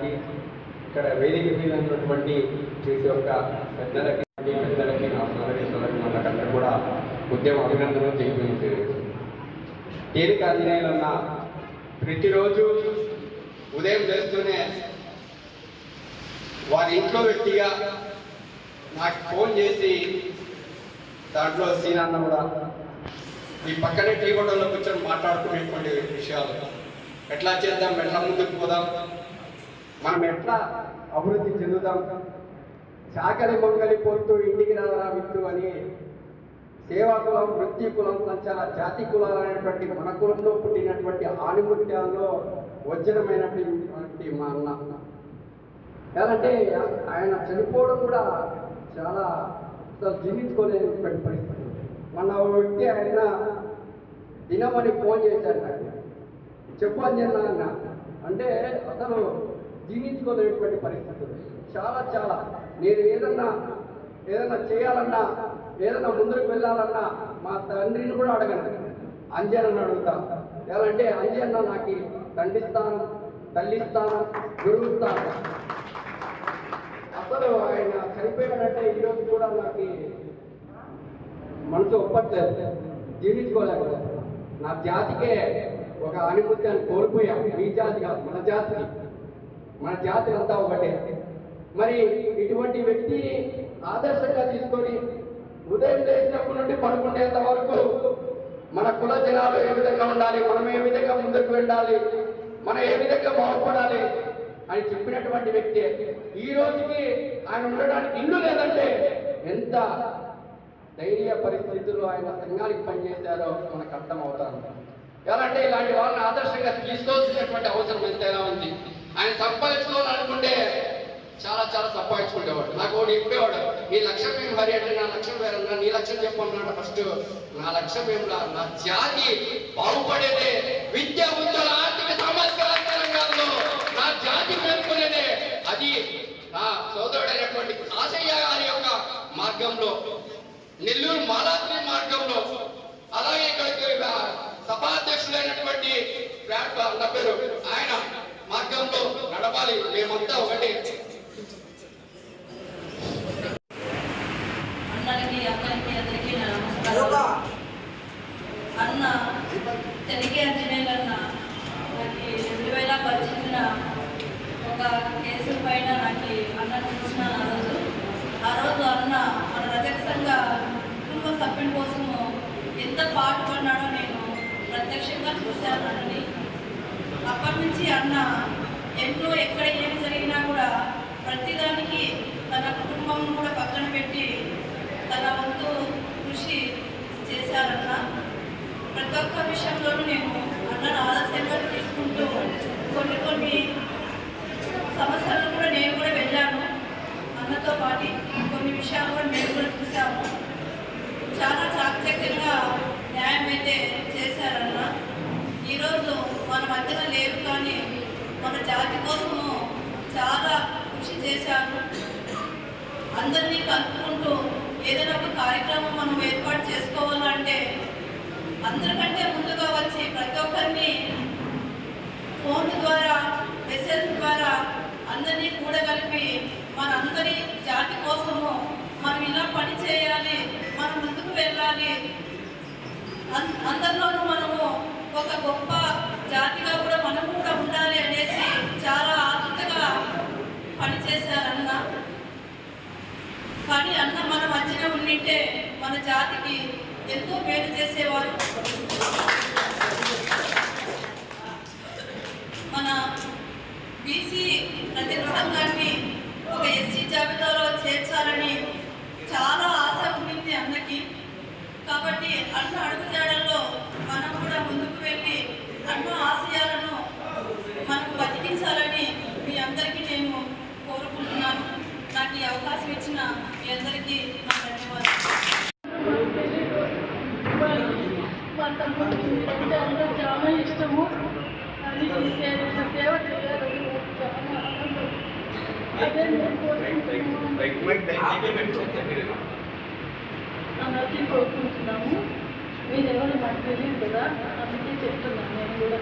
గారికి ఇక్కడ వేదిక మీద ఉన్నటువంటి చేసే యొక్క పెద్దలకి పెద్దలకి నా మనకందరూ కూడా ఉద్యమ అభినందనలు తెలియజేసేది తేలిక ఆంజనేయులన్న ప్రతిరోజు ఉదయం చేస్తూనే వారి ఇంట్లో వ్యక్తిగా నాకు ఫోన్ చేసి దాంట్లో సీనన్న కూడా ఈ పక్కనే టీ హోటల్లో కూర్చొని మాట్లాడుకునేటువంటి విషయాలు. ఎట్లా చేద్దాం? ఎట్లా ముందుకు పోదాం? మనం ఎట్లా అభివృద్ధి చెందుదాం చాకలి మొంగలి పొత్తు ఇంటికి రావరా విత్తు అని సేవా కులం వృత్తి కులం సంచార జాతి కులాలు అనేటువంటి మన కులంలో పుట్టినటువంటి ఆణిముత్యాల్లో వజ్రమైనటువంటి మా అన్న. ఎలాంటే ఆయన చనిపోవడం కూడా చాలా అసలు జీవించుకోలేనటువంటి పరిస్థితి. మన వ్యక్తి ఆయన దినమని ఫోన్ చేశాడు నాకు. చెప్పు అంజన్న అన్న. అంటే అసలు జీవించుకోలేనటువంటి పరిస్థితులు. చాలా చాలా. నేను ఏదన్నా ఏదన్నా చేయాలన్నా ఏదన్నా ముందుకు వెళ్ళాలన్నా మా తండ్రిని కూడా అడగను అంజనని అడుగుతా. ఎలా అంటే అంజన్న నాకు తండ్రి స్థానం తల్లి స్థానం గురువు స్థానం అసలు ఆయన చనిపోయాడంటే ఈరోజు కూడా నాకు మనసు ఒప్పట్లేదు. జీవించుకోలేకపోతే నా జాతికే ఒక అనుభూతి అని కోల్పోయా. ఈ జాతి కాదు మన జాతికి. మన జాతి అంతా ఒకటే. మరి ఇటువంటి వ్యక్తిని ఆదర్శంగా తీసుకొని ఉదయం లేచినప్పటి నుండి పడుకునేంత వరకు మన కుల జనాలు ఏ విధంగా ఉండాలి? మనం ఏ విధంగా ముందుకు వెళ్ళాలి? మనం ఏ విధంగా బాగుపడాలి? అని చెప్పినటువంటి వ్యక్తి ఈ రోజుకి ఆయన ఉండడానికి ఇల్లు లేదంటే ఎంత ధైర్య పరిస్థితుల్లో ఆయన సంఘానికి పనిచేశారో మనకు అర్థం అవుతాను ఎలా అంటే ఇలాంటి వాళ్ళని ఆదర్శంగా తీసుకోవాల్సినటువంటి అవసరం ఎంతైనా ఉంది. ఆయన సంపాదించుకోవాలనుకుంటే చాలా చాలా సంపాదించుకునేవాడు నాకు ఒకటి ఇప్పేవాడు నీ లక్ష్యం ఏం హరి? అంటే నా లక్ష్యం వేరన్నా నీ లక్ష్యం చెప్పన్నాడు ఫస్ట్ నా లక్ష్యం ఏం రా నా జాతి బాగుపడేదే విద్య ఉద్యోగ ఆర్థిక సామాజిక రంగాల్లో నా జాతి పేర్కొనేదే. అది నా సోదరుడైనటువంటి కాశయ్య గారి యొక్క మార్గంలో నెల్లూరు మాలాద్రి మార్గంలో అలాగే ఇక్కడికి సభాధ్యక్షుడైనటువంటి ప్లాట్ఫామ్ నా పేరు ఆయన. మార్గంలో నడపాలి. మేమంతా ఒకటి. అందరికీ నమస్కారం. అన్న తెలుగు అంజనేయులు అన్న నాకు రెండు వేల పద్దెనిమిదిన ఒక కేసు పైన నాకు అన్న చూసిన ఆ రోజు. ఆ రోజు అన్న మన సంఘ కుటుంబ సభ్యుని కోసము ఎంత పాటుపడినాడో నేను ప్రత్యక్షంగా చూశాను అన్నని అప్పటి నుంచి అన్న ఎన్నో ఎక్కడ ఏమి జరిగినా కూడా ప్రతిదానికి తన కుటుంబం కూడా పక్కన పెట్టి తన వంతు కృషి చేశారన్న. ప్రతి ఒక్క విషయంలోనూ నేను అన్నను ఆలస్యంగా తీసుకుంటూ కొన్ని కొన్ని సమస్యలను కూడా నేను కూడా వెళ్ళాను. అన్నతో పాటు కొన్ని విషయాలు కూడా నేను కూడా చూసాము చాలా చాకచక్యంగా న్యాయం అయితే చేశారన్న ఈరోజు మన మధ్యన లేరు కానీ మన జాతి కోసము చాలా కృషి చేశారు అందరినీ కలుపుకుంటూ ఏదైనా ఒక కార్యక్రమం మనం ఏర్పాటు చేసుకోవాలంటే అందరికంటే ముందుగా వచ్చి ప్రతి ఒక్కరిని ఫోన్ ద్వారా మెసేజ్ ద్వారా అందరినీ కూడగలిపి మనందరి జాతి కోసము మనం ఇలా పని చేయాలి మనం ముందుకు వెళ్ళాలి. అందరిలోనూ మనము ఒక గొప్ప జాతిగా కూడా మనం కూడా ఇష్టము అది సేవ చేయాలని అదే నేను కోరుకుంటున్నాము మీరెవరు మాకు తెలియదు కదా అందుకే చెప్తున్నాను నేను కూడా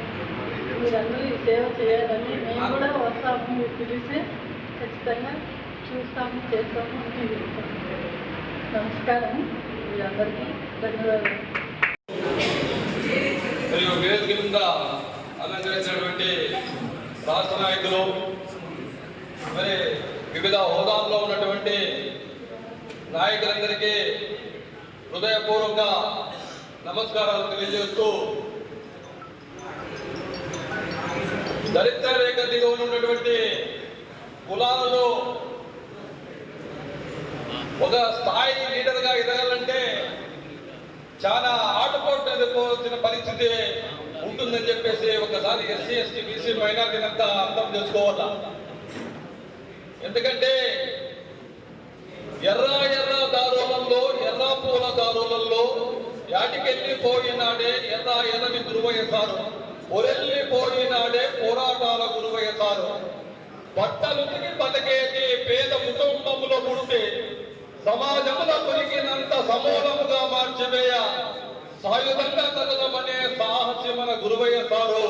మీరందరూ సేవ చేయాలని మేము కూడా వస్తాము మీరు పిలిస్తే ఖచ్చితంగా చూస్తాము చేస్తాము అని నమస్కారం మీరందరికీ ధన్యవాదాలు మరియు వేదిక మీద అలంకరించినటువంటి రాష్ట్ర నాయకులు మరి వివిధ హోదాల్లో ఉన్నటువంటి నాయకులందరికీ హృదయపూర్వక నమస్కారాలు తెలియజేస్తూ దరిద్ర రేఖ దిగువన ఉన్నటువంటి కులాలలో ఒక స్థాయి లీడర్గా ఎదగాలంటే చాలా ఆటపోటు ఎదుర్కోవాల్సిన పరిస్థితి ఉంటుందని చెప్పేసి ఒకసారి ఎస్సీ ఎస్టీ బీసీ మైనార్టీ అంతా అర్థం చేసుకోవాలా? ఎందుకంటే ఎర్ర ఎర్ర దారులలో ఎర్ర పూల దారులలో యాటికెళ్ళి పోయినాడే ఎర్ర ఎర్రని గురువయ్యసారు పొరెల్లి పోయినాడే పోరాటాల గురువయ్యసారు బట్టలుతికి బతికేది పేద కుటుంబంలో ఉంటే సమాజముల కొరికినంత సమూలముగా మార్చివేయ. సాయుధంగా కదలమనే సాహసి మన గురువయ్య సారు.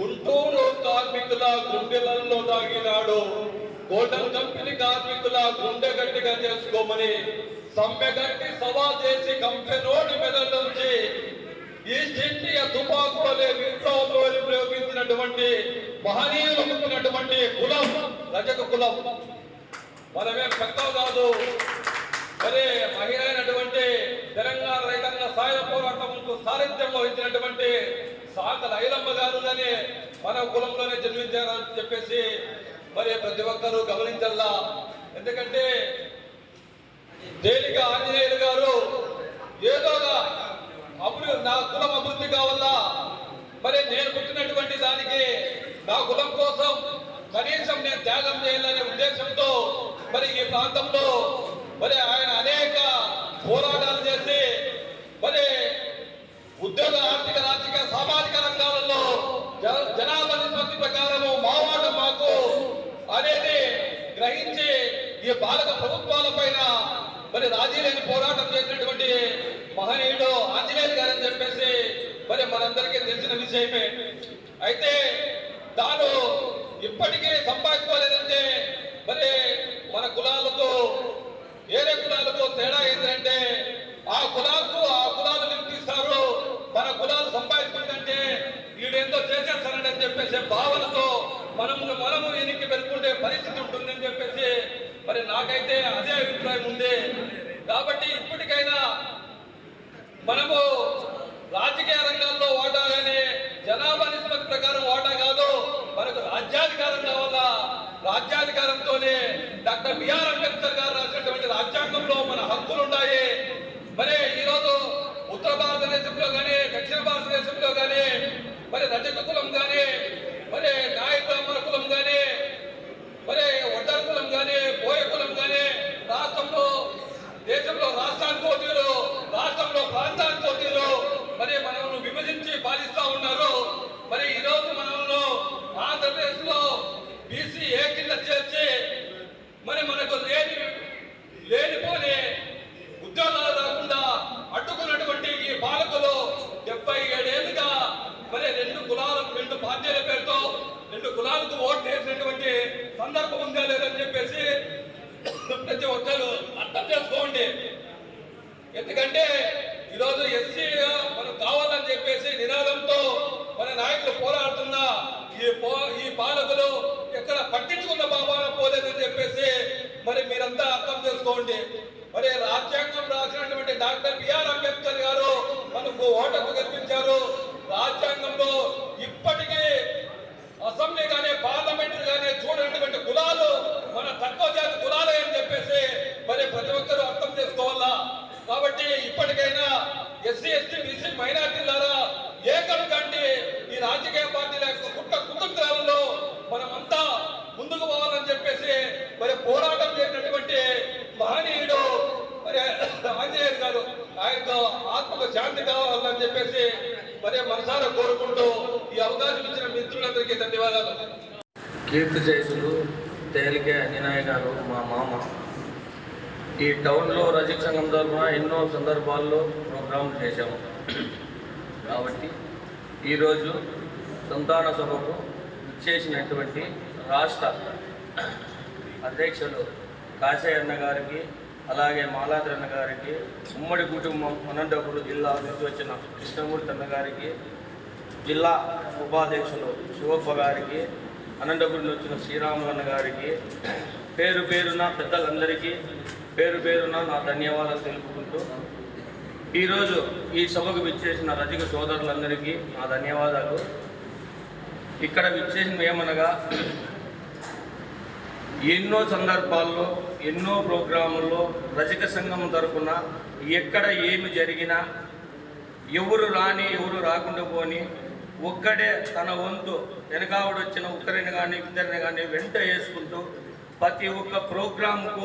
గుంటూరు కార్మికుల గుండెలలో తాగినాడు గోల్డెన్ కంపెనీ కార్మికుల గుండె గట్టిగా చేసుకోమని సమ్మె గట్టి చేసి కంపెనోడి మెదడు నుంచి ఈస్ట్ ఇండియా తుపాకు వలె విప్లవంలో ప్రయోగించినటువంటి మహనీయులు కులం రజక కులం. మనమేం పెద్ద కాదు. మరి మహిళ అయినటువంటి తెలంగాణ రైతాంగ సాయుధ పోరాటంకు సారథ్యం వహించినటువంటి సాక ఐలమ్మ గారు కానీ మన కులంలోనే జన్మించారని చెప్పేసి మరి ప్రతి ఒక్కరూ గమనించల్లా. ఎందుకంటే తేలిక ఆంజనేయులు గారు ఏదోగా అభివృద్ధి నా కులం అభివృద్ధి కావాలా మరి నేను పుట్టినటువంటి దానికి నా కులం కోసం కనీసం నేను త్యాగం చేయాలనే ఉద్దేశంతో మరి ఈ ప్రాంతంలో మరి ఆయన అనేక పోరాటాలు చేసి మరి ఉద్యోగ ఆర్థిక రాజకీయ సామాజిక రంగాలలో జ- జనాభా నిష్పత్తి ప్రకారము మావాట మాకు అనేది గ్రహించి ఈ భారత ప్రభుత్వాల పైన మరి రాజీ లేని పోరాటం చేసినటువంటి మహనీయుడు ఆంజనేయులు గారని చెప్పేసి మరి మనందరికీ తెలిసిన విషయమే. అయితే తాను ఇప్పటికీ సంపాదించుకోలేదంటే మరి మన కులాలతో వేరే కులాలతో తేడా ఏంటంటే ఆ కులాలకు ఆ కులాలు నింపిస్తారు మన కులాలు సంపాదించుకుంటే వీడేందో చేసేస్తానని చెప్పేసి భావనతో మనము మనము వెనక్కి పెట్టుకుంటే పరిస్థితి ఉంటుందని చెప్పేసి మరి నాకైతే అదే అభిప్రాయం ఉంది. కాబట్టి ఇప్పటికైనా మనము రాజకీయ రంగాల్లో వాడాలనే జనాభా నిష్పత్తి ప్రకారం వాటా కాదు మనకు రాజ్యాధికారం కావాలా? రాజ్యాధికారంతోనే డాక్టర్ బిఆర్ అంబేద్కర్ గారు రాసినటువంటి రాజ్యాంగంలో మన హక్కులు ఉన్నాయి మరి ఈరోజు ఉత్తర భారతదేశంలో కానీ దక్షిణ భారతదేశంలో కానీ మరి రజక కులం కానీ మరి నాయకుల కులం కానీ మరి ఒడ్డర కులం కానీ బోయ కులం కానీ రాష్ట్రంలో దేశంలో రాష్ట్రానికి పోటీలు రాష్ట్రంలో ప్రాంతానికి పోటీలు మరి మనల్ని విభజించి పాలిస్తా ఉన్నారు మరి ఈ రోజు మనల్ని ఆంధ్రప్రదేశ్లో బీసీ ఏ కింద చేర్చి మరి మనకు లేని లేనిపోని ఉద్యోగాలు రాకుండా అడ్డుకున్నటువంటి ఈ పాలకులు డెబ్బై ఏడేళ్ళుగా మరి రెండు కులాలకు రెండు పార్టీల పేరుతో రెండు కులాలకు ఓట్లు వేసినటువంటి సందర్భం ఉందా లేదని చెప్పేసి ప్రతి ఒక్కరు అర్థం చేసుకోండి. ఎందుకంటే ఈరోజు ఎస్సీ మనం కావాలని చెప్పేసి నినాదంతో మన నాయకులు పోరాడుతున్నా ఈ పో ఈ పాలకులు ఎక్కడ పట్టించుకున్న బాబాన పోలేదని చెప్పేసి మరి మీరంతా అర్థం చేసుకోండి. మరి రాజ్యాంగం రాసినటువంటి డాక్టర్ బిఆర్ అంబేద్కర్ గారు మనకు ఓటకు కల్పించారు రాజ్యాంగంలో అసెంబ్లీ కానీ పార్లమెంట్ కానీ చూడనటువంటి కులాలు మన తక్కువ జాతి కులాలు అని చెప్పేసి మరి ప్రతి ఒక్కరూ అర్థం చేసుకోవాలా? కాబట్టి ఇప్పటికైనా ఎస్సీ ఎస్టీ బీసీ మైనార్టీలారా ఏకం కంటి ఈ రాజకీయ పార్టీల యొక్క కుట్ట కుతంత్రాలలో మనమంతా ముందుకు పోవాలని చెప్పేసి మరి పోరాటం చేసినటువంటి మహనీయుడు మరి ఆంజనేయుడు గారు. ఆయనతో ఆత్మకు శాంతి కావాలని చెప్పేసి మరి మనసారా కోరుకుంటూ ఈ అవకాశం ఇచ్చిన మిత్రులందరికీ ధన్యవాదాలు. కీర్తి జయసులు తేలికే అంజనాయ గారు మా మామ. ఈ టౌన్లో రజక సంఘం తరఫున ఎన్నో సందర్భాల్లో ప్రోగ్రాంలు చేశాము. కాబట్టి ఈరోజు సంతాన సభకు ఇచ్చేసినటువంటి రాష్ట్ర అధ్యక్షులు కాశయ్యన్న గారికి అలాగే మాలాద్రి అన్న గారికి ఉమ్మడి కుటుంబం అనంతపురం జిల్లా నుంచి వచ్చిన కృష్ణమూర్తి అన్న గారికి జిల్లా ఉపాధ్యక్షులు శివప్ప గారికి అనంతపురి వచ్చిన శ్రీరాములన్న గారికి పేరు పేరున పెద్దలందరికీ పేరు పేరున నా ధన్యవాదాలు తెలుపుకుంటూ ఈరోజు ఈ సభకు విచ్చేసిన రజక సోదరులందరికీ నా ధన్యవాదాలు. ఇక్కడ విచ్చేసిన ఏమనగా ఎన్నో సందర్భాల్లో ఎన్నో ప్రోగ్రాముల్లో రజక సంఘం తరపున ఎక్కడ ఏమి జరిగినా ఎవరు రాని ఎవరు రాకుండా పోని ఒక్కడే తన వంతు వెనకావిడ వచ్చిన ఒక్కరిని కానీ ఇద్దరిని కానీ వెంట వేసుకుంటూ ప్రతి ఒక్క ప్రోగ్రాంకు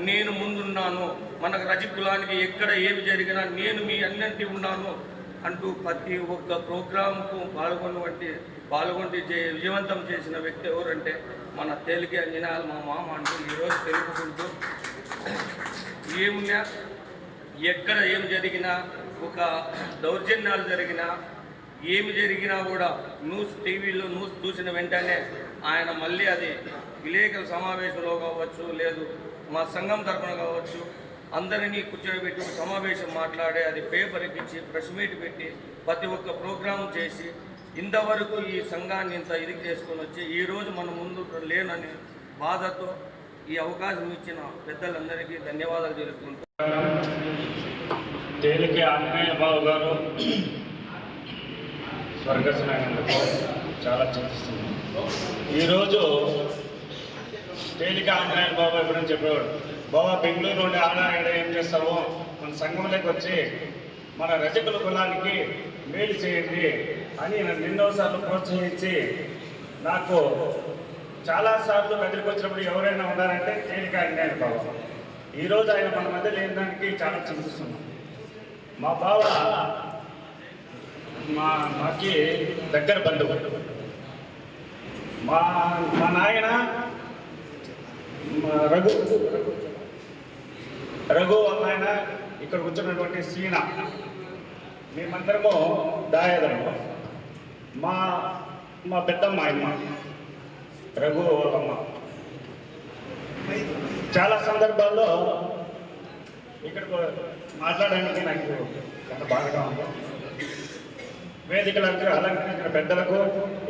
నేను ముందున్నాను మనకు రజకులానికి ఎక్కడ ఏమి జరిగినా నేను మీ అన్నింటి ఉన్నాను అంటూ ప్రతి ఒక్క ప్రోగ్రాంకు పాల్గొనవంటి పాల్గొండి విజయవంతం చేసిన వ్యక్తి ఎవరంటే మన తేలికే అంజనాలు మా మామ అంటూ ఈరోజు తెలుపుకుంటూ ఏమున్నా ఎక్కడ ఏం జరిగినా ఒక దౌర్జన్యాలు జరిగినా ఏమి జరిగినా కూడా న్యూస్ టీవీలో న్యూస్ చూసిన వెంటనే ఆయన మళ్ళీ అది విలేకరుల సమావేశంలో కావచ్చు లేదు మా సంఘం తరఫున కావచ్చు అందరినీ కూర్చోబెట్టి ఒక సమావేశం మాట్లాడి అది పేపర్ ఎక్కించి ప్రెస్ మీట్ పెట్టి ప్రతి ఒక్క ప్రోగ్రాం చేసి ఇంతవరకు ఈ సంఘాన్ని ఇంత ఇది చేసుకొని వచ్చి ఈరోజు మన ముందు లేనని బాధతో ఈ అవకాశం ఇచ్చిన పెద్దలందరికీ ధన్యవాదాలు తెలుపుకుంటున్నాను. తేలిక ఆంజనేయ బాబు గారు స్వర్గస్నానందుకు చాలా చింతిస్తుంది. ఈరోజు తేలిక ఆంజనేయ బాబా ఎప్పుడని చెప్పేవాడు. బాబా బెంగళూరు నుండి ఆనాయుడు ఏం చేస్తావు మన సంఘంలోకి వచ్చి మన రజకుల కులానికి మేలు చేయండి అని నన్ను ఎన్నోసార్లు ప్రోత్సహించి నాకు చాలాసార్లు కదిలికి వచ్చినప్పుడు ఎవరైనా ఉన్నారంటే తేలిక ఆంజనేయ బాబు. ఈరోజు ఆయన మన మధ్య లేని దానికి చాలా చింతిస్తున్నాం. మా బావ మా మాకి దగ్గర బంధువు. మా మా నాయన మా రఘు రఘు వాళ్ళ ఆయన ఇక్కడ కూర్చున్నటువంటి సీన మేమందరము దాయాదరము మా మా పెద్దమ్మ ఆయమ్మ. రఘు అమ్మ. చాలా సందర్భాల్లో ఇక్కడ మాట్లాడడానికి నాకు ఎంత బాధగా ఉంది. వేదికలకు అలంకరించిన పెద్దలకు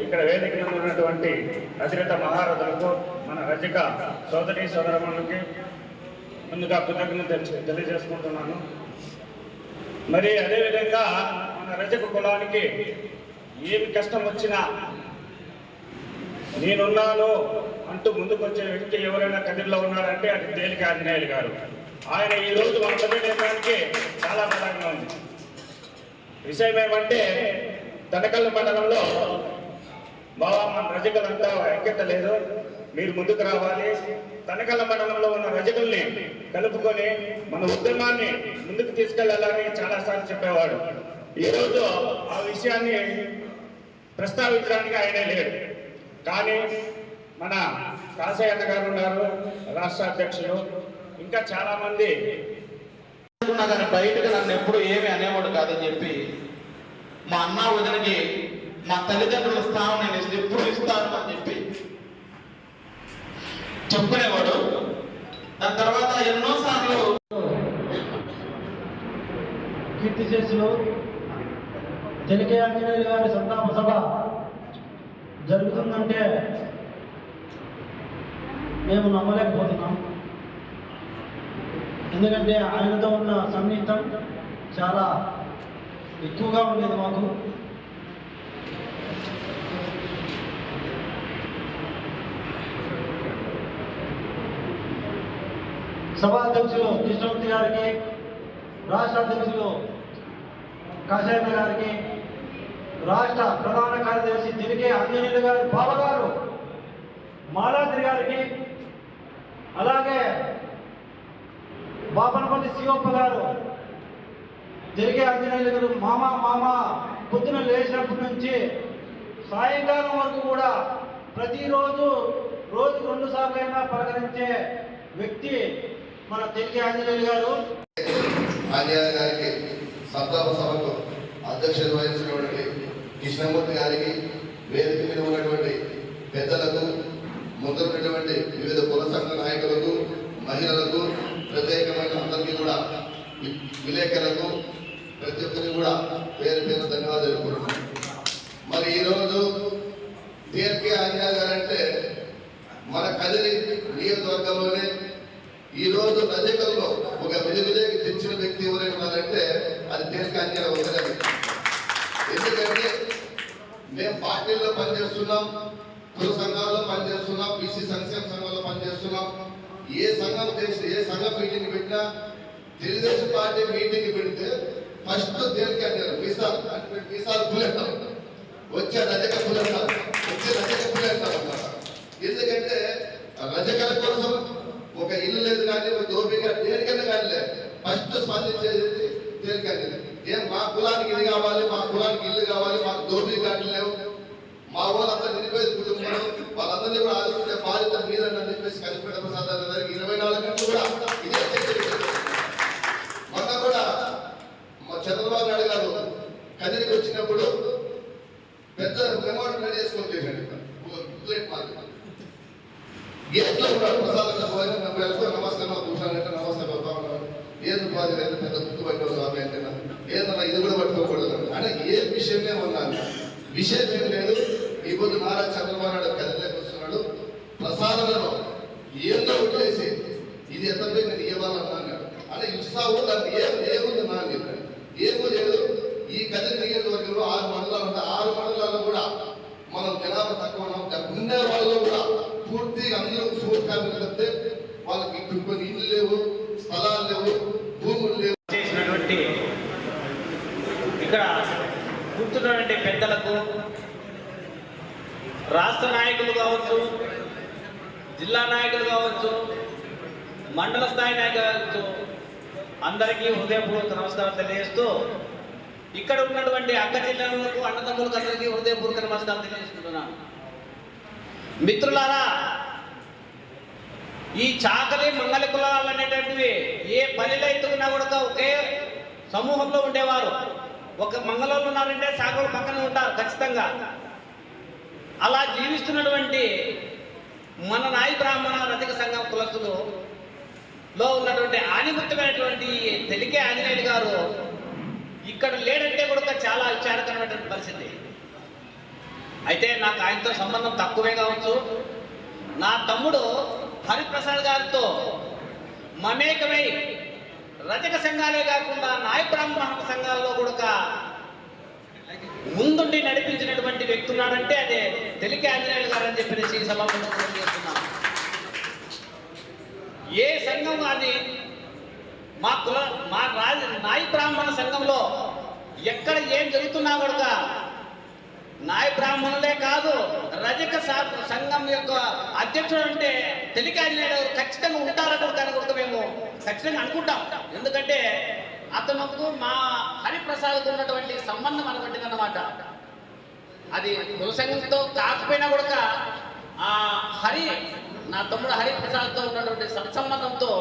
ఇక్కడ వేదిక ఉన్నటువంటి అధిరత మహారథులకు మన రజక సోదరి సోదరములకి ముందుగా కృతజ్ఞత తెలియజేసుకుంటున్నాను. మరి అదేవిధంగా మన రజక కులానికి ఏమి కష్టం వచ్చినా నేనున్నాను అంటూ ముందుకొచ్చే వ్యక్తి ఎవరైనా కదిరిలో ఉన్నారంటే అది తేలిక ఆంజనేయులు గారు. ఆయన ఈ రోజు మన ప్రజానికి చాలా బలంగా ఉంది. విషయం ఏమంటే తనకల్లు మండలంలో బాబా మన రజకులంతా ఐక్యత లేదు మీరు ముందుకు రావాలి. తనకల్ల మండలంలో ఉన్న రజకుల్ని కలుపుకొని మన ఉద్యమాన్ని ముందుకు తీసుకెళ్ళాలని చాలాసార్లు చెప్పేవాడు. ఈరోజు ఆ విషయాన్ని ప్రస్తావించడానికి ఆయనే లేడు. కానీ మన కాశయ్య గారు ఉన్నారు రాష్ట్ర అధ్యక్షులు. ఇంకా చాలామంది మంది కానీ బయటకు నన్ను ఎప్పుడు ఏమి అనేవాడు కాదని చెప్పి మా అన్న వదినకి మా తల్లిదండ్రుల స్థానం నేను ఎప్పుడు ఇస్తాను అని చెప్పి చెప్పుకునేవాడు. దాని తర్వాత ఎన్నో సార్లు కీర్తి చేసులు తెలికే ఆంజనేయులు గారి సంతాప సభ జరుగుతుందంటే మేము నమ్మలేకపోతున్నాం. ఎందుకంటే ఆయనతో ఉన్న సన్నిహితం చాలా ఎక్కువగా ఉండేది మాకు. సభాధ్యక్షులు కృష్ణమూర్తి గారికి రాష్ట్ర అధ్యక్షులు కాశయ్య గారికి రాష్ట్ర ప్రధాన కార్యదర్శి తిరిగే ఆంజనేయులు గారి గారు మాలాద్రి గారికి అలాగే బాపనపల్లి శివప్ప గారు జరిగే ఆంజనేయులు గారు మామ మామ పొద్దున లేచినప్పటి నుంచి సాయంకాలం వరకు కూడా ప్రతిరోజు రోజు రెండు సార్లు అయినా పలకరించే వ్యక్తి మన తెలుగు ఆంజనేయులు గారు. ఆంజనేయులు గారికి సంతాప సభకు అధ్యక్షత వహించినటువంటి కృష్ణమూర్తి గారికి వేదిక మీద ఉన్నటువంటి పెద్దలకు ముందున్నటువంటి వివిధ కుల సంఘ నాయకులకు మహిళలకు ప్రత్యేకమైన అందరికీ కూడా విలేకరులకు ప్రతి ఒక్కరికి కూడా పేరు పేరు ధన్యవాదాలు కోరుతున్నాను మరి ఈరోజు డిఎల్కే ఆంజనేయ గారు అంటే మన కదిరి నియోజకవర్గంలోనే ఈ రోజు రజకల్లో ఒక వెలుగులోకి తెచ్చిన వ్యక్తి ఎవరైనా అది డిఎల్కే ఆంజనేయ ఒకరే ఎందుకంటే మేము పార్టీల్లో పనిచేస్తున్నాం కుల సంఘాల్లో పనిచేస్తున్నాం బీసీ సంక్షేమ సంఘంలో పనిచేస్తున్నాం. ఏ సంఘం చేసి ఏ సంఘం మీటింగ్ పెట్టినా తెలుగుదేశం పార్టీ మీటింగ్ పెడితే ఫస్ట్ దేనికి అంటారు? మీసాలు. అంటే మీసాలు పులేస్తాం వచ్చే రజక పులేస్తాం వచ్చే రజక పులేస్తాం ఎందుకంటే రజకల కోసం ఒక ఇల్లు లేదు కానీ ఒక దోపిక దేనికైనా కానీ ఫస్ట్ స్పందించేది దేనికైనా ఏం మా కులానికి ఇది కావాలి మా కులానికి ఇల్లు కావాలి మాకు దోపిక కానీ లేవు. మా వాళ్ళంతా నిలిపేది కుటుంబం. వాళ్ళందరినీ కూడా ఆలోచించే బాధ్యత మీదని చెప్పేసి కలిపి ప్రసాద్ గారికి ఇరవై నాలుగు గంటలు కూడా ఇదే చర్చ మొన్న కూడా మా చంద్రబాబు నాయుడు గారు కదిరికి వచ్చినప్పుడు పెద్ద మెమోరీ రెడీ చేసుకొని చేశాడు. బుల్లెట్ మార్క్ ఎట్లా ఉన్నాడు ప్రసాద్ పోయిన నమస్కారం కూర్చోనంటే నమస్కారం బాగున్నాడు ఏది బాధ్యత లేదు పెద్ద గుర్తు పట్టిన స్వామి అంటే ఏదన్నా ఇది కూడా పట్టుకోకూడదు అంటే ఏ విషయమే ఉన్నాను విషయం ఏం లేదు. ఈ పొద్దు నారా చంద్రబాబు నాయుడు కదిలేకి వస్తున్నాడు ప్రసాదాలను ఏందో వదిలేసి ఇది ఎంత నేను ఇవ్వాలన్నా అన్నాడు. అంటే ఇస్తావు దాన్ని ఏం ఏముంది నా చెప్పాడు ఏమో లేదు ఈ కదిరి నియోజకవర్గంలో ఆరు మండలాలు ఉంటాయి. ఆరు మండలాల్లో కూడా మనం జనాభా తక్కువ ఉండే వాళ్ళలో కూడా పూర్తిగా అందరూ సూర్యకాంతి వెళ్తే వాళ్ళకి ఇప్పుడు కొన్ని ఇల్లు లేవు స్థలాలు లేవు భూములు లేవు. చేసినటువంటి ఇక్కడ కూర్చున్నటువంటి పెద్దలకు రాష్ట్ర నాయకులు కావచ్చు జిల్లా నాయకులు కావచ్చు మండల స్థాయి నాయకులు కావచ్చు అందరికీ హృదయపూర్వక నమస్కారం తెలియజేస్తూ ఇక్కడ ఉన్నటువంటి అక్క జిల్లాలకు అన్నదమ్ములకు అందరికీ హృదయపూర్వక నమస్కారం తెలియజేస్తున్నాను మిత్రులారా ఈ చాకలి మంగళ కులాలు అనేటువంటివి ఏ పనిలో ఎత్తుకున్నా కూడా ఒకే సమూహంలో ఉండేవారు. ఒక మంగళంలో ఉన్నారంటే చాకలు పక్కన ఉంటారు ఖచ్చితంగా. అలా జీవిస్తున్నటువంటి మన నాయి బ్రాహ్మణ రజక సంఘం కులస్తులు లో ఉన్నటువంటి ఆనిముత్తమైనటువంటి తెలికే ఆంజనేయుడు గారు ఇక్కడ లేడంటే కూడా చాలా విచారకరమైనటువంటి పరిస్థితి. అయితే నాకు ఆయనతో సంబంధం తక్కువే కావచ్చు. నా తమ్ముడు హరిప్రసాద్ గారితో మమేకమై రజక సంఘాలే కాకుండా నాయ బ్రాహ్మణ సంఘాల్లో కూడా ముందుండి నడిపించినటువంటి వ్యక్తి ఉన్నాడంటే అదే తెలికి ఆంజనేయులు గారు అని చెప్పేసి ఈ చేస్తున్నాం ఏ సంఘం అది మా కుల మా రాజ నాయి బ్రాహ్మణ సంఘంలో ఎక్కడ ఏం జరుగుతున్నా కూడా నాయ బ్రాహ్మణులే కాదు రజక సంఘం యొక్క అధ్యక్షుడు అంటే తెలికాజనేయుడు ఖచ్చితంగా ఉంటారని కూడా కూడా మేము ఖచ్చితంగా అనుకుంటాం. ఎందుకంటే అతనుకు మా హరిప్రసాద్కు ఉన్నటువంటి సంబంధం అనుకుంటుంది అది కుల కాకపోయినా కూడా ఆ హరి నా తమ్ముడు హరిప్రసాద్తో ఉన్నటువంటి సత్సంబంధంతో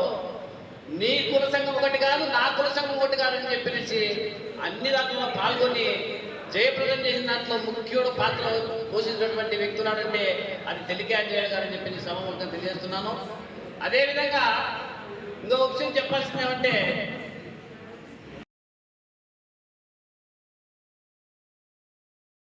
నీ కులసంగం ఒకటి కాదు నా కులసంగం ఒకటి కాదు అని చెప్పేసి అన్ని దాంట్లో పాల్గొని జయప్రదం చేసిన దాంట్లో ముఖ్యుడు పాత్ర పోషించినటువంటి వ్యక్తున్నాడంటే అది తెలికాంజయ్య గారు అని చెప్పి సభముఖంగా తెలియజేస్తున్నాను. అదేవిధంగా ఇంకో విషయం చెప్పాల్సింది ఏమంటే